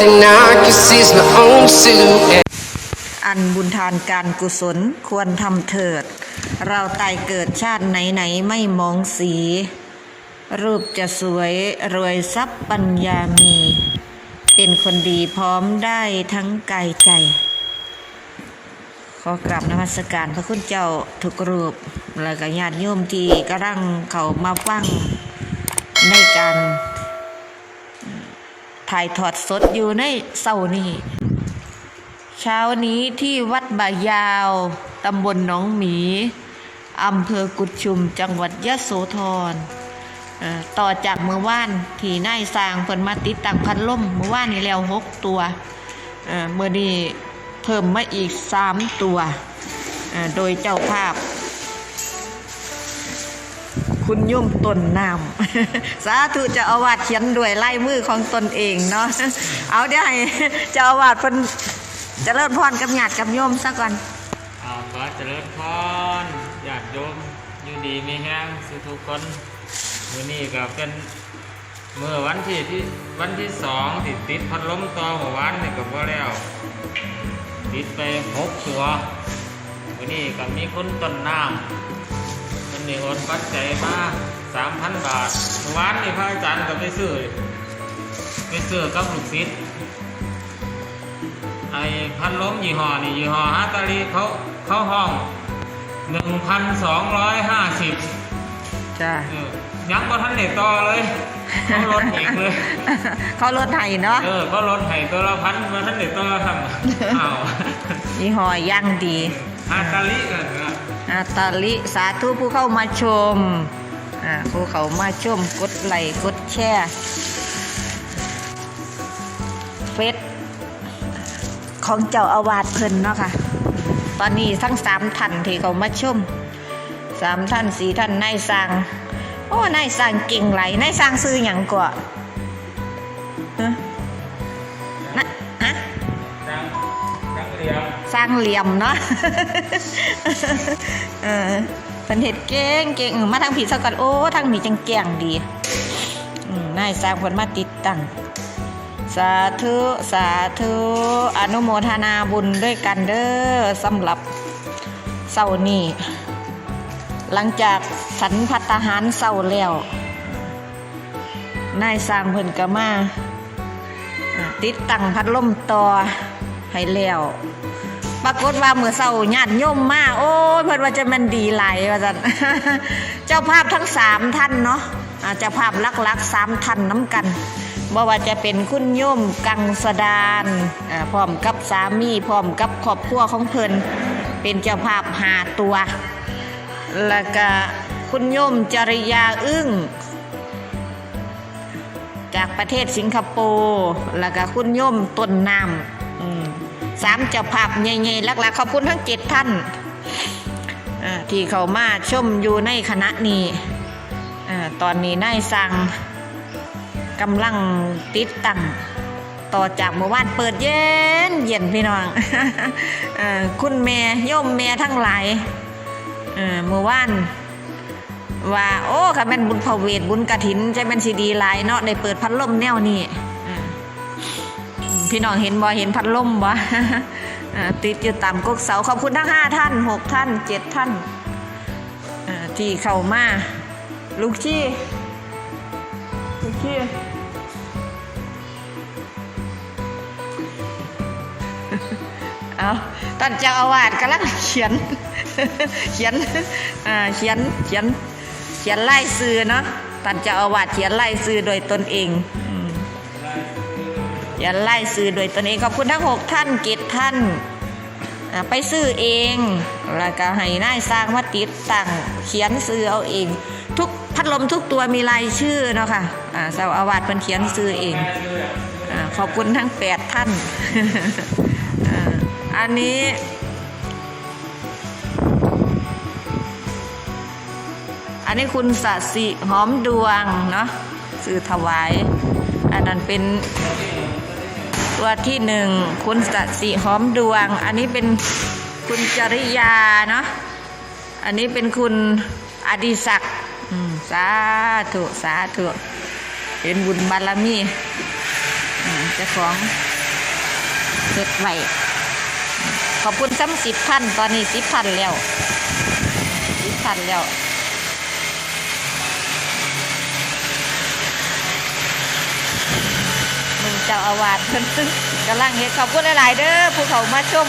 something I can see is my own silhouette. อันบุญทานการกุศลควรทำเถิด เราตายเกิดชาติไหนๆไม่มองสี รูปจะสวยรวยทรัพย์ปัญญามี เป็นคนดีพร้อมได้ทั้งกายใจ ขอกราบนมัสการพระคุณเจ้าทุกรูป และก็ญาติโยมที่กำลังเขามาฟังในการ ถ่ายทอดสดอยู่ในเสาร์นี้ เช้านี้ที่วัดบายาว ตำบลหนองหมี อำเภอกุดชุม จังหวัดยะโสธรต่อจากเมื่อวานที่นายสร้างเพิ่นมาติดตั้งพัดลมเมื่อวานนี้แล้วหกตัวเมื่อนี้เพิ่มมาอีกสามตัว โดยเจ้าภาพ คุณย่มตนน้ำสาธุจะอาวาสเขียนด้วยลายมือของตนเองเนาะเอาเดี๋ยวให้จ้าอาวาสเพิ่นจะเริ่มพรกับญาติกับโยมซะก่อนอาขอเจริญพรญาติโยมอยู่ดีมีแห้งสุทุกคนมื้อนี้ก็เป็นเมื่อวันที่ที่วันที่สองที่ติดพัดลมต่อหัววันนี่ก็พอแล้ว ติดไปหกตัวมื้อนี้ก็มีคนต้นน้ำ นนี่โอนปัจจัยมาสามพันบาทเมื่อวานนี่พระอาจารย์ก็ไปซื้อไปซื้อกับลูกศิษย์ไอ้พัดลมยี่ห้อนี่ยี่ห้อฮัตตาลีเขาเขาห้องหนึ่งพันสองร้อยห้าสิบจ้ายังก็ทันเด็ดต่อเลย เขาลดอีกเลย เขาลดให้เนาะเออก็ลดให้ตัวละพันมาทันเด็ดต่อทำอ้าวยี่ห้อย่างดีฮัตตาลีกันนะ อาตาลิสาธุผู้เข้ามาชมอ่าผู้เข้ามาชมกดไลค์กดแชร์เฟซของเจ้าอาวาสเพิ่นเนาะค่ะ ตอนนี้ทั้งสามท่านที่เขามาชมสามท่านสี่ท่านนายสร้างโอ้นายสร้างเก่งไหลนายสร้างซื้ออย่างกว่าฮะนะฮะจังจังเรียม สร้างเหลี่ยมเนาะเออเป็นเห็ดเก่งเก่งมาทางผีสกัดโอ้ทางนี้จังแก่งดีนายสร้างผลมาติดตั้งสาธุสาธุอนุโมทนาบุญด้วยกันเด้อสำหรับเสาร์นี้หลังจากสันพัตหารเศร้าแล้วนายสร้างเพิ่นก็มาอ่าติดตั้งพัดลมต่อให้แล้ว ปรากฏว่าเมื่อเศร้าญาติโยมมาโอ้เพิ่นว่าจะมันดีไหลว่าจันเจ้าภาพทั้งสามท่านเนาะเจ้าภาพลักๆสามท่านน้ำกันบ่ว่าจะเป็นคุณโยมกังสดานพร้อมกับสามีพร้อมกับครอบครัวของเพิ่นเป็นเจ้าภาพหาตัว แล้วก็คุณโยมจริยาอึ้งจากประเทศสิงคโปร์ แล้วก็คุณโยมต้นน้ำ สามเจ้าภาพใหญ่ๆหลักๆขอบคุณทั้งเจ็ดท่านที่เขามาชมอยู่ในคณะนี้อตอนนี้นายสั่งกำลังติดตั้งต่อจากเมื่อวานเปิดเย็นเย็นพี่น้องอคุณแม่โยมแม่ทั้งหลายเมื่อวานว่า โอ้ค่ะแม่นบุญพเวทบุญกระถินใช่แม่นสีดีหลายเนาะได้เปิดพัดลมแนวนี้อ่ พี่น้องเห็นบ่เห็นพัดลมบ่อ่าติดอยู่ตามกกเสาขอบคุณทั้งห้าท่านหกท่านเจ็ดท่านที่เข้ามาลูกชี่ลูกชี่เอาท่านเจ้าอาวาสกำลังเขียน เขียนเขียนเขียนเขียนไล่ซื้อเนาะท่านเจ้าอาวาสเขียนไล่ซื้อโดยตนเอง อืมเขียนไล่ซื้อโดยตนเองขอบคุณทั้งหกท่านเกตท่าน ไปซื้อเอง แล้วก็ให้นายสร้างมาติดตั้งเขียนซื้อเอาเอง ทุกพัดลมทุกตัวมีรายชื่อเนาะค่ะอ่าเจ้าอาวาสเพิ่นเขียนซื้อเองอขอบคุณทั้งแปดท่านอันนี้อันนี้คุณสัสิหอมดวงเนาะสื่อถวาย อันนั้นเป็น ตัวที่หนึ่งคุณสสิหอมดวง อันนี้เป็นคุณจริยาเนาะอันนี้เป็นคุณอดิศักดิ์สาธุสาธุเป็นบุญบารมีเจ้าของเฮ็ดไว้ขอบคุณซ้ำสิบพันตอนนี้สิบพันแล้วสิบพันแล้ว มึงเจ้าอาวาสเพิ่นกำลังเฮ็ดขอบคุณหลาย ๆ เด้อผู้เขามาชม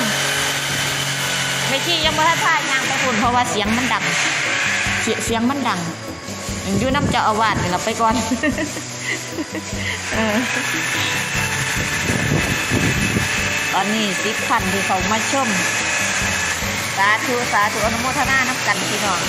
ไม่ชี้ยังบ่ทันทายางไปพุ่นเพราะว่าเสียงมันดัง เสียงมันดังอยู่น้ำเจ้าอาวาสนี่เราไปก่อนออตอนนี้สิบพันที่เขามาชม สาธุ สาธุ อนุโมทนานับกันพี่น้อง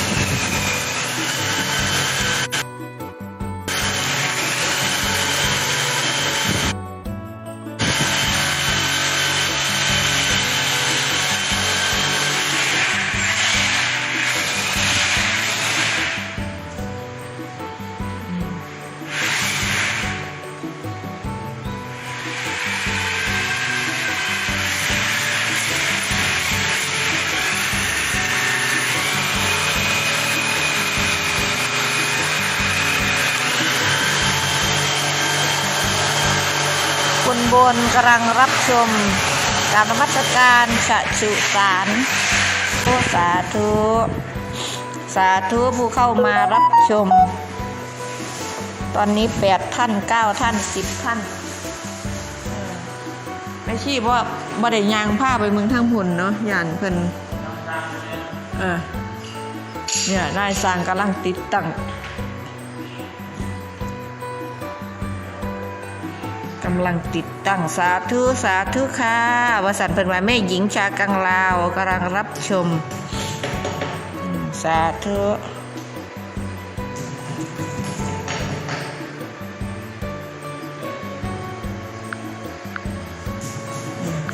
บนกำลังรับชมการนมัสการฉะชุสารโอ้สาธุ สาธุผู้เข้ามารับชม ตอนนี้แปดท่านเก้าท่านสิบท่านไม่ชีเพราบ่ได้ยางผ้าไปเมืองทั้งพุ่นเนาะยานเพิ่นเออเนี่ยนายสร้างกำลังติดตั้ง กำลังติดตั้งสาธุสาธุค่ะวสันต์เป็นว่าแม่หญิงชากังลาวกำลังรับชม สาธุ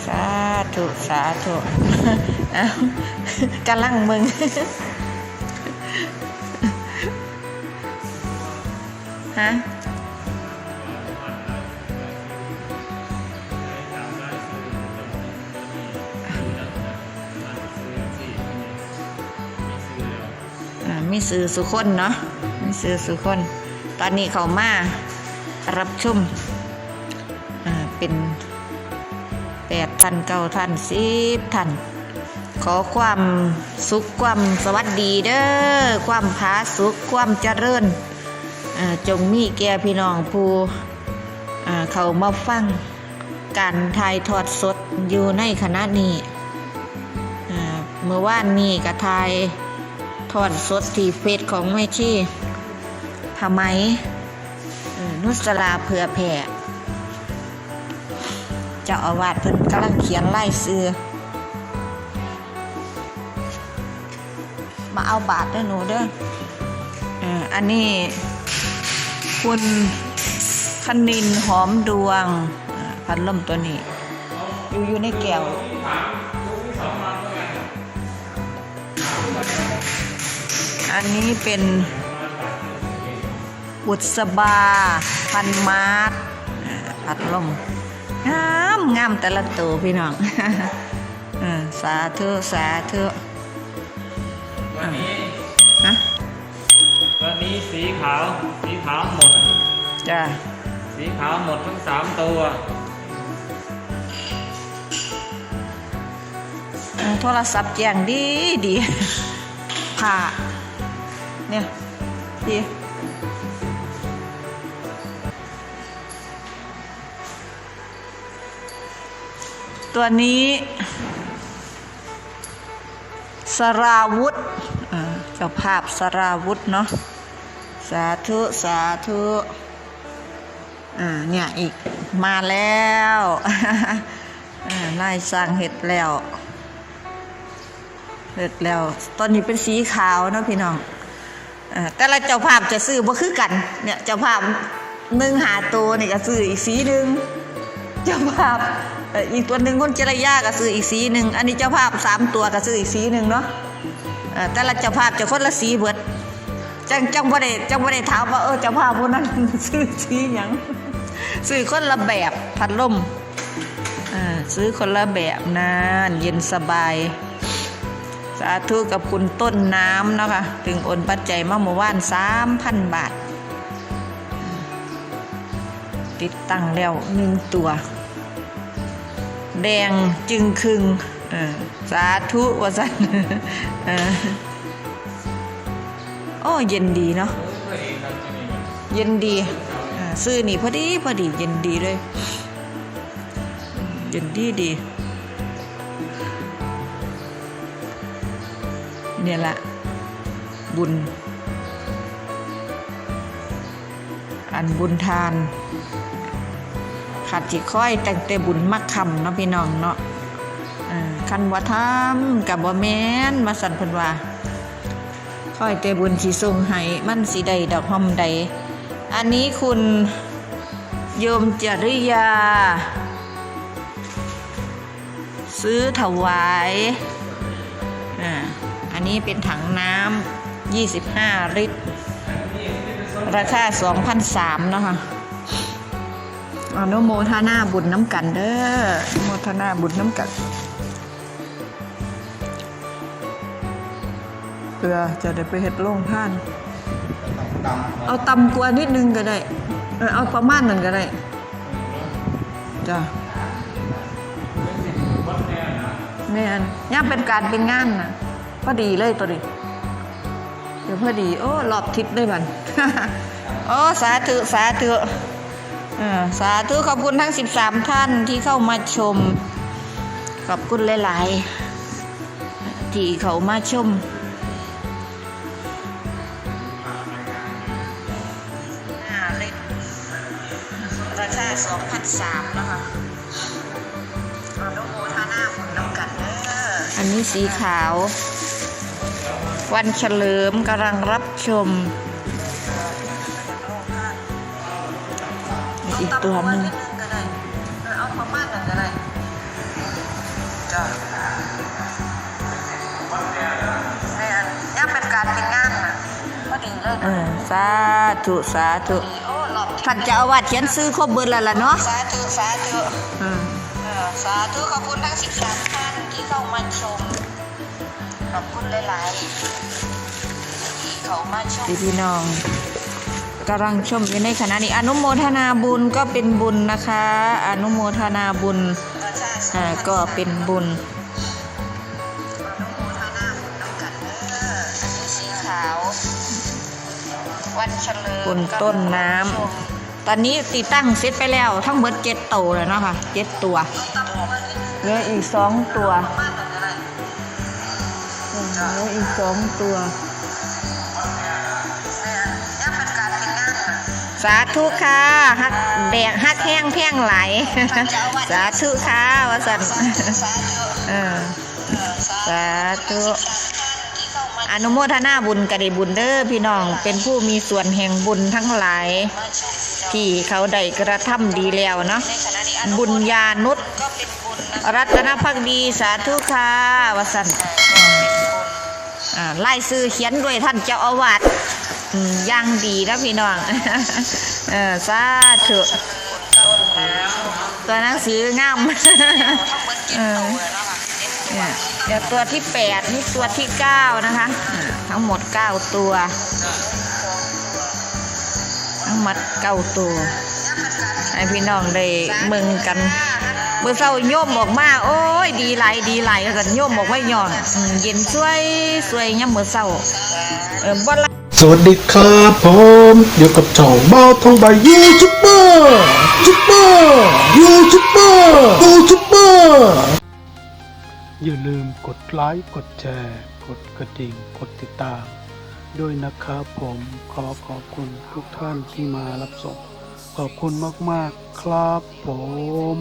สาธุสาธุเอากำลังมึงฮะ มีสื่อสุคนเนาะมีสื่อสุคน ตอนนี้เขามารับชมอ่าเป็นแปดท่านเก้าท่านสิบท่านขอความสุขความสวัสดีเด้อความผาสุขความเจริญอ่าจงมีแก่พี่น้องผู้อ่าเขามาฟังการถ่ายทอดสดอยู่ในขณะนี้อ่าเมื่อวานนี้ก็ถ่าย ทอดสดที่เฟซของแม่ชีทำไหมนุสลาเผื่อแผ่เจ้าอาวาสเพิ่นกำลังเขียนไล่ซื้อ มาเอาบาทเด้อหนูเด้ออันนี้คุณคณินหอมดวงพัดลมตัวนี้ อยู่อยู่ในแก้ว อันนี้เป็นบุษบา พันมาร์ทอ่าพัดลมงามงามแต่ละตัวพี่น้องเออสาธุสาธุตัวนี้ฮะตัวนี้สีขาว สีขาวหมด จ้ะสีขาวหมดทั้งสามตัวเออโทรศัพท์แจ้งดีดีผ่า เนี่ยพี่ตัวนี้สราวุธอ่าเจ้าภาพสราวุธเนาะสาธุสาธุอ่าเนี่ยอีกมาแล้วอ่านายสร้างเห็ดแล้วเสร็จแล้ว ตอนนี้เป็นสีขาวเนาะพี่น้อง แต่ละเจ้าภาพจะซื้อบ่คือกันเนี่ยเจ้าภาพหนึ่งหาตัวนี่ก็ซื้ออีกสีหนึ่งเจ้าภาพอีกตัวหนึ่งคนเจรยาก็ซื้ออีกสีหนึ่งอันนี้เจ้าภาพสามตัวก็ซื้ออีกสีหนึ่งเนาะแต่ละเจ้าภาพจะคนละสีเบิดจังจังบ่ได้จังบ่ได้ถามว่าเออเจ้าภาพพวกนั้นซื้อสีหยังซื้อคนละแบบพัดลมอ่าซื้อคนละแบบนานเย็นสบาย สาธุกับคุณต้นน้ำเนาะคะถึงโอนปัจจัยมาเมื่อวานสามพันบาท ติดตั้งแล้วหนึ่งตัว แดงจึงคึงสาธุว่าสันเออโอ้เย็นดีเนาะเย็นดีซื้อนี่พอดีพอดีเย็นดีเลย เย็นดีดี เนี่ยแหละ บุญ อันบุญทานขัดจิค่อยแต่งแต่บุญมักคำเนาะพี่น้องเนาะคันว่าทำกับบ่แม่นมาสั่นพิ่นว่าค่อยแต่บุญสิส่งให้มันสิได้ดอกหอมใด อันนี้คุณโยมจริยา ซื้อถวาย อันนี้เป็นถังน้ำ25 ลิตร ราคา2,003นะคะอนุโมทนาบุญน้ำกันเด้ออนุโมทนาบุญน้ำกันเพื่อจะได้ไปเฮ็ดโรงท่าน เอาตำกว่านิดนึงก็ได้ เออเอาประมาณนั้นก็ได้ จ้ะแม่นย่าเป็นการเป็นงานนะ อดีเลยตัวนี้เดี๋ยวพอดีโอ้รอบทิศด้วยมันโอ้สาธุสาธุสาธุขอบคุณทั้ง 13 ท่านที่เข้ามาชม ขอบคุณหลาย ๆ ที่เขามาชมห้าลิตราคา2,003นะคะอนุโมทนาบุญน้ำกันเด้ออันนี้สีขาว วันเฉลิมกำลังรับชม อีกตัวหนึ่งเอาประมาณนั้นก็ได้จ้ะแม่นย่าเป็นการเป็นงานนะพอดีเลยเออสาธุสาธุท่านเจ้าอาวาสเขียนซื้อครบเบิดแล้วล่ะเนาะสาธุสาธุอืมเออสาธุขอบคุณทั้งสิบสามท่านที่เข้ามาชมข อบคุณหลายๆที่เขามาชมพี่พี่น้องกำลังชมอยู่ในขณะนี้อนุโมทนาบุญก็เป็นบุญนะคะ อนุโมทนาบุญประชาชนอ่าก็เป็นบุญอนุโมทนาบุญน้ำกันเด้ออันนี้สีขาววันเฉลิมบนต้นน้ำชมตอนนี้ติดตั้งเสร็จไปแล้ว ทั้งหมดเจ็ดตัวแล้วเนาะคะเจ็ดตัวเหลืออีกสองตัว เหลืออีกสองตัว สาธุค่ะฮักแดงฮักแห้งแพ่งไหล สาธุค่ะวสันสาธุเออสาสาธุธุที่เข้ามาอนุโมทนาบุญกระดิบุญเด้อพี่น้องเป็นผู้มีส่วนแห่งบุญทั้งหลาย ที่เขาได้กระทำดีแล้วเนาะบุญญานุษก็เป็นบุญนะรัตนพักดีสาธุค่ะวสันอ่า ไล่ซื้อเขียนด้วยท่านเจ้าอาวาสย่างดีนะพี่น้องเออสาธุตัวหนังสืองามเออเดี๋ยวตัวที่แปดนี่ตัวที่เก้านะคะ ทั้งหมดเก้าตัว ทั้งหมดเก้าตัว ให้พี่น้องได้มืองกัน เมื่อเช้าโยมบอกมา โอ้ย ดีไหลดีไหลกันโยมบอกว่าย่อนเย็นสวยสวยยามมื่อเช้าเออบ่ละสวัสดีครับผมอยู่กับช่องเบ้าทองใบยูทูบเบอร์ยูทูบเบอร์ยูทูบเบอร์ยูทูบเบอร์อย่าลืมกดไลค์กดแชร์ กดกระดิ่งกดติดตาม ด้วยนะครับผมขอขอบคุณทุกท่านที่มารับชมขอบคุณมาก ๆ ครับผม